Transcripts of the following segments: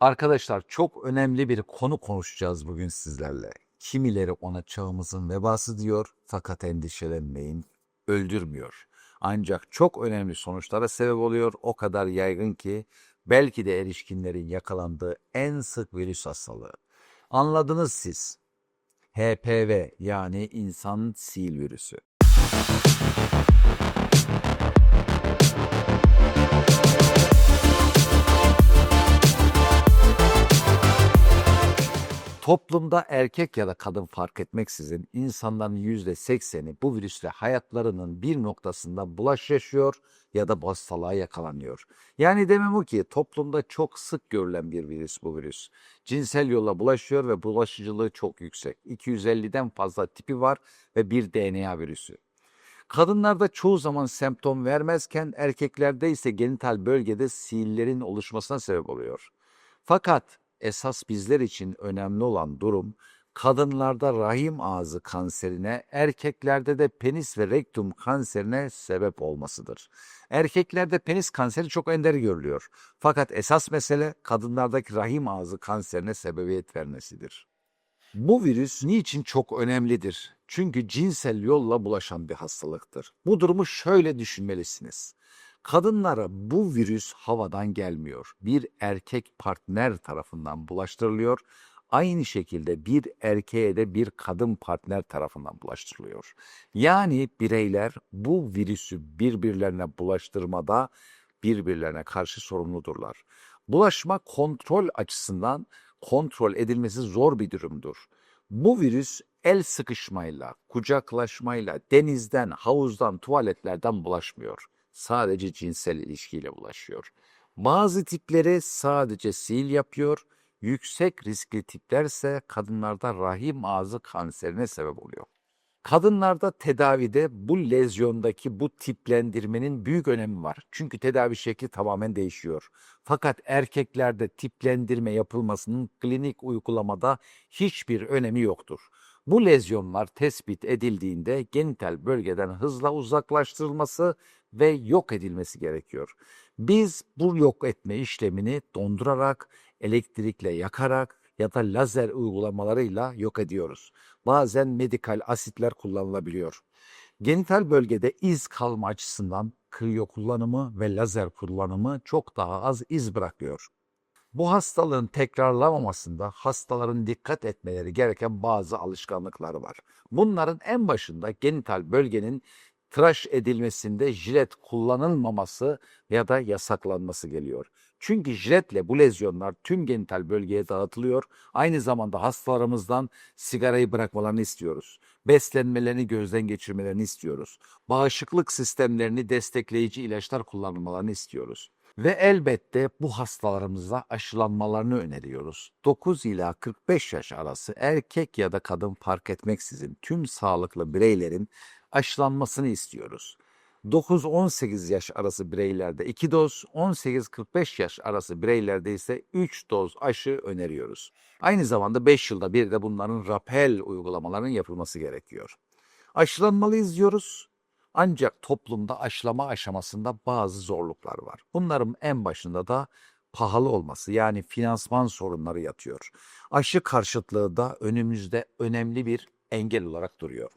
Arkadaşlar çok önemli bir konu konuşacağız bugün sizlerle. Kimileri ona çağımızın vebası diyor fakat endişelenmeyin öldürmüyor. Ancak çok önemli sonuçlara sebep oluyor. O kadar yaygın ki belki de erişkinlerin yakalandığı en sık virüs hastalığı. Anladınız siz. HPV yani insan sil virüsü. Toplumda erkek ya da kadın fark etmeksizin insanların yüzde sekseni bu virüsle hayatlarının bir noktasında bulaş yaşıyor ya da hastalığa yakalanıyor. Yani demem o ki toplumda çok sık görülen bir virüs bu virüs. Cinsel yolla bulaşıyor ve bulaşıcılığı çok yüksek. 250'den fazla tipi var ve bir DNA virüsü. Kadınlarda çoğu zaman semptom vermezken erkeklerde ise genital bölgede siillerin oluşmasına sebep oluyor. Fakat esas bizler için önemli olan durum kadınlarda rahim ağzı kanserine, erkeklerde de penis ve rektum kanserine sebep olmasıdır. Erkeklerde penis kanseri çok ender görülüyor. Fakat esas mesele kadınlardaki rahim ağzı kanserine sebebiyet vermesidir. Bu virüs niçin çok önemlidir? Çünkü cinsel yolla bulaşan bir hastalıktır. Bu durumu şöyle düşünmelisiniz. Kadınlara bu virüs havadan gelmiyor. Bir erkek partner tarafından bulaştırılıyor. Aynı şekilde bir erkeğe de bir kadın partner tarafından bulaştırılıyor. Yani bireyler bu virüsü birbirlerine bulaştırmada birbirlerine karşı sorumludurlar. Bulaşma kontrol açısından kontrol edilmesi zor bir durumdur. Bu virüs el sıkışmayla, kucaklaşmayla, denizden, havuzdan, tuvaletlerden bulaşmıyor. Sadece cinsel ilişkiyle bulaşıyor. Bazı tipleri sadece sil yapıyor. Yüksek riskli tiplerse kadınlarda rahim ağzı kanserine sebep oluyor. Kadınlarda tedavide bu lezyondaki bu tiplendirmenin büyük önemi var. Çünkü tedavi şekli tamamen değişiyor. Fakat erkeklerde tiplendirme yapılmasının klinik uygulamada hiçbir önemi yoktur. Bu lezyonlar tespit edildiğinde genital bölgeden hızla uzaklaştırılması ve yok edilmesi gerekiyor. Biz bu yok etme işlemini dondurarak, elektrikle yakarak ya da lazer uygulamalarıyla yok ediyoruz. Bazen medikal asitler kullanılabiliyor. Genital bölgede iz kalma açısından kriyo kullanımı ve lazer kullanımı çok daha az iz bırakıyor. Bu hastalığın tekrarlamamasında hastaların dikkat etmeleri gereken bazı alışkanlıkları var. Bunların en başında genital bölgenin tıraş edilmesinde jilet kullanılmaması ya da yasaklanması geliyor. Çünkü jiletle bu lezyonlar tüm genital bölgeye dağıtılıyor. Aynı zamanda hastalarımızdan sigarayı bırakmalarını istiyoruz. Beslenmelerini gözden geçirmelerini istiyoruz. Bağışıklık sistemlerini destekleyici ilaçlar kullanmalarını istiyoruz. Ve elbette bu hastalarımıza aşılanmalarını öneriyoruz. 9 ila 45 yaş arası erkek ya da kadın fark etmeksizin tüm sağlıklı bireylerin aşılanmasını istiyoruz. 9-18 yaş arası bireylerde 2 doz, 18-45 yaş arası bireylerde ise 3 doz aşı öneriyoruz. Aynı zamanda 5 yılda bir de bunların rapel uygulamalarının yapılması gerekiyor. Aşılanmalıyız diyoruz. Ancak toplumda aşılama aşamasında bazı zorluklar var. Bunların en başında da pahalı olması yani finansman sorunları yatıyor. Aşı karşıtlığı da önümüzde önemli bir engel olarak duruyor.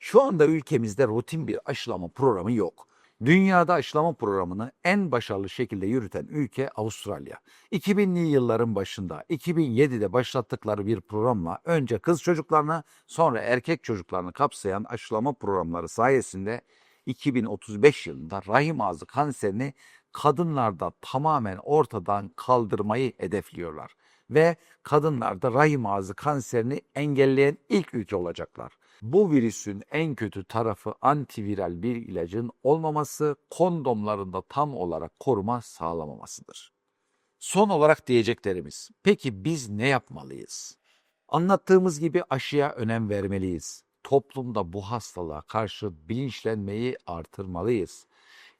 Şu anda ülkemizde rutin bir aşılama programı yok. Dünyada aşılama programını en başarılı şekilde yürüten ülke Avustralya. 2000'li yılların başında 2007'de başlattıkları bir programla önce kız çocuklarını sonra erkek çocuklarını kapsayan aşılama programları sayesinde 2035 yılında rahim ağzı kanserini kadınlarda tamamen ortadan kaldırmayı hedefliyorlar ve kadınlarda rahim ağzı kanserini engelleyen ilk ülke olacaklar. Bu virüsün en kötü tarafı antiviral bir ilacın olmaması, kondomlarında tam olarak koruma sağlamamasıdır. Son olarak diyeceklerimiz. Peki biz ne yapmalıyız? Anlattığımız gibi aşıya önem vermeliyiz. Toplumda bu hastalığa karşı bilinçlenmeyi artırmalıyız.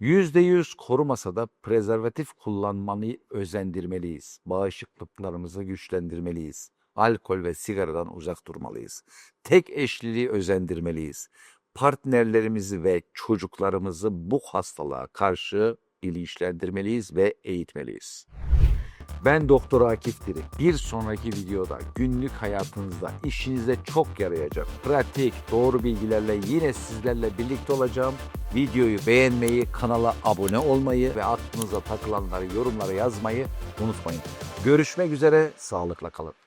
%100 korumasa da prezervatif kullanmayı özendirmeliyiz. Bağışıklıklarımızı güçlendirmeliyiz. Alkol ve sigaradan uzak durmalıyız. Tek eşliliği özendirmeliyiz. Partnerlerimizi ve çocuklarımızı bu hastalığa karşı bilinçlendirmeliyiz ve eğitmeliyiz. Ben Doktor Akif Diri. Bir sonraki videoda günlük hayatınızda işinize çok yarayacak pratik, doğru bilgilerle yine sizlerle birlikte olacağım. Videoyu beğenmeyi, kanala abone olmayı ve aklınıza takılanları yorumlara yazmayı unutmayın. Görüşmek üzere, sağlıkla kalın.